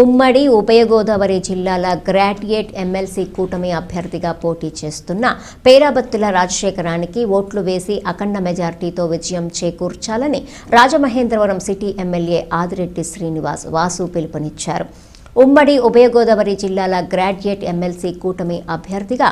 ఉమ్మడి ఉభయ గోదావరి జిల్లాల గ్రాడ్యుయేట్ ఎమ్మెల్సీ కూటమి అభ్యర్థిగా పోటీ చేస్తున్న పేరాబత్తుల రాజశేఖరానికి ఓట్లు వేసి అఖండ మెజార్టీతో విజయం చేకూర్చాలని రాజమహేంద్రవరం సిటీ ఎమ్మెల్యే ఆదిరెడ్డి శ్రీనివాస్ వాసు పిలుపునిచ్చారు. ఉమ్మడి ఉభయ గోదావరి జిల్లాల గ్రాడ్యుయేట్ ఎమ్మెల్సీ కూటమి అభ్యర్థిగా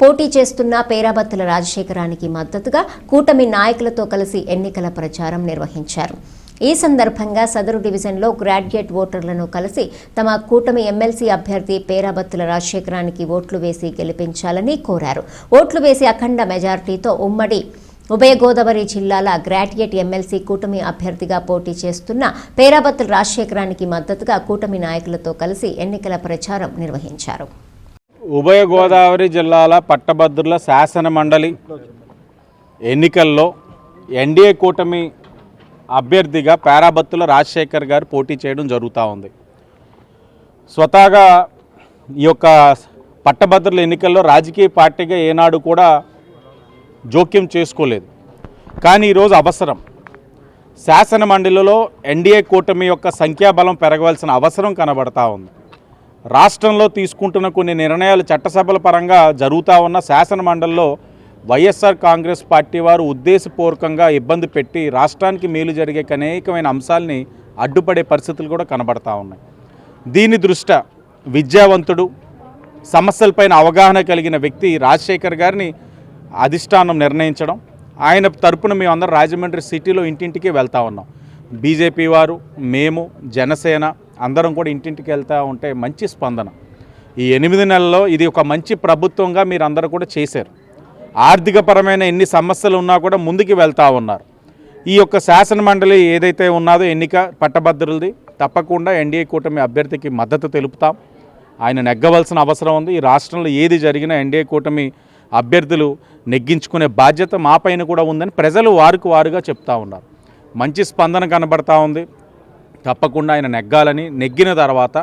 పోటీ చేస్తున్న పేరాబత్తుల రాజశేఖరానికి మద్దతుగా కూటమి నాయకులతో కలిసి ఎన్నికల ప్రచారం నిర్వహించారు. ఈ సందర్భంగా సదరు డివిజన్లో గ్రాడ్యుయేట్ ఓటర్లను కలిసి తమ కూటమి ఎమ్మెల్సీ అభ్యర్థి పేరాబత్తుల రాజశేఖరానికి ఓట్లు వేసి గెలిపించాలని కోరారు. ఓట్లు వేసి అఖండ మెజార్టీతో ఉమ్మడి ఉభయ గోదావరి జిల్లాల గ్రాడ్యుయేట్ ఎమ్మెల్సీ కూటమి అభ్యర్థిగా పోటీ చేస్తున్న పేరాబత్తుల రాజశేఖరానికి మద్దతుగా కూటమి నాయకులతో కలిసి ఎన్నికల ప్రచారం నిర్వహించారు. ఉభయ గోదావరి జిల్లాల పట్టభద్రుల శాసన మండలి ఎన్నికల్లో ఎన్డీఏ కూటమి అభ్యర్థిగా పేరాబత్తుల రాజశేఖర్ గారు పోటీ చేయడం జరుగుతూ ఉంది. స్వతహాగా ఈ యొక్క పట్టభద్రుల ఎన్నికల్లో రాజకీయ పార్టీగా ఏనాడు కూడా జోక్యం చేసుకోలేదు. కానీ ఈరోజు అవసరం. శాసన మండలిలో ఎన్డీఏ కూటమి యొక్క సంఖ్యాబలం పెరగవలసిన అవసరం కనబడతా ఉంది. రాష్ట్రంలో తీసుకుంటున్న కొన్ని నిర్ణయాలు చట్టసభల పరంగా జరుగుతూ ఉన్న శాసన మండలిలో వైఎస్ఆర్ కాంగ్రెస్ పార్టీ వారు ఉద్దేశపూర్వకంగా ఇబ్బంది పెట్టి రాష్ట్రానికి మేలు జరిగే అనేకమైన అంశాలని అడ్డుపడే పరిస్థితులు కూడా కనబడతా ఉన్నాయి. దీని దృష్ట్యా విద్యావంతుడు సమస్యలపైన అవగాహన కలిగిన వ్యక్తి రాజశేఖర్ గారిని అధిష్టానం నిర్ణయించడం ఆయన తరపున మేమందరం రాజమండ్రి సిటీలో ఇంటింటికి వెళ్తూ ఉన్నాం. బీజేపీ వారు మేము జనసేన అందరం కూడా ఇంటింటికి వెళ్తూ ఉంటే మంచి స్పందన. ఈ ఎనిమిది నెలల్లో ఇది ఒక మంచి ప్రభుత్వంగా మీరు అందరూ కూడా చేశారు. ఆర్థికపరమైన ఎన్ని సమస్యలు ఉన్నా కూడా ముందుకు వెళ్తూ ఉన్నారు. ఈ యొక్క శాసన మండలి ఏదైతే ఉన్నదో ఎన్నిక పట్టభద్రులది తప్పకుండా ఎన్డీఏ కూటమి అభ్యర్థికి మద్దతు తెలుపుతాం. ఆయన నెగ్గవలసిన అవసరం ఉంది. ఈ రాష్ట్రంలో ఏది జరిగినా ఎన్డీఏ కూటమి అభ్యర్థులు నెగ్గించుకునే బాధ్యత మా పైన కూడా ఉందని ప్రజలు వారికి వారుగా చెప్తా ఉన్నారు. మంచి స్పందన కనబడతా ఉంది. తప్పకుండా ఆయన నెగ్గాలని నెగ్గిన తర్వాత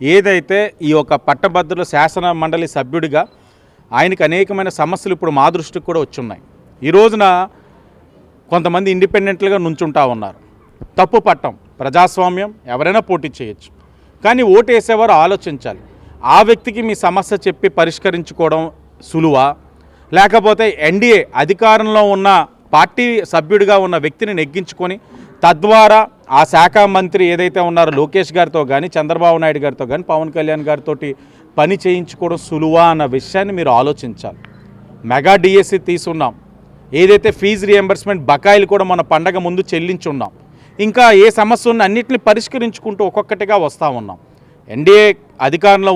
ఏదైతే ఈ యొక్క పట్టభద్రుల శాసన మండలి సభ్యుడిగా ఆయనకు అనేకమైన సమస్యలు ఇప్పుడు మా దృష్టికి కూడా వచ్చున్నాయి. ఈ రోజున కొంతమంది ఇండిపెండెంట్లుగా నుంచుంటా ఉన్నారు. తప్పు పట్టం ప్రజాస్వామ్యం ఎవరైనా పోటీ చేయొచ్చు. కానీ ఓటు వేసేవారు ఆలోచించాలి. ఆ వ్యక్తికి మీ సమస్య చెప్పి పరిష్కరించుకోవడం సులువా? లేకపోతే ఎన్డీఏ అధికారంలో ఉన్న పార్టీ సభ్యుడిగా ఉన్న వ్యక్తిని నెగ్గించుకొని తద్వారా ఆ శాఖ మంత్రి ఏదైతే ఉన్నారో లోకేష్ గారితో కానీ చంద్రబాబు నాయుడు గారితో కానీ పవన్ కళ్యాణ్ గారితో పని చేయించుకోవడం సులువా అన్న విషయాన్ని మీరు ఆలోచించాలి. మెగా డిఎస్సి తీసున్నాం ఏదైతే ఫీజు రియంబర్స్మెంట్ బకాయిలు కూడా మన పండగ ముందు చెల్లించున్నాం. ఇంకా ఏ సమస్య ఉన్న అన్నింటిని పరిష్కరించుకుంటూ ఒక్కొక్కటిగా వస్తూ ఉన్నాం. ఎన్డీఏ అధికారంలో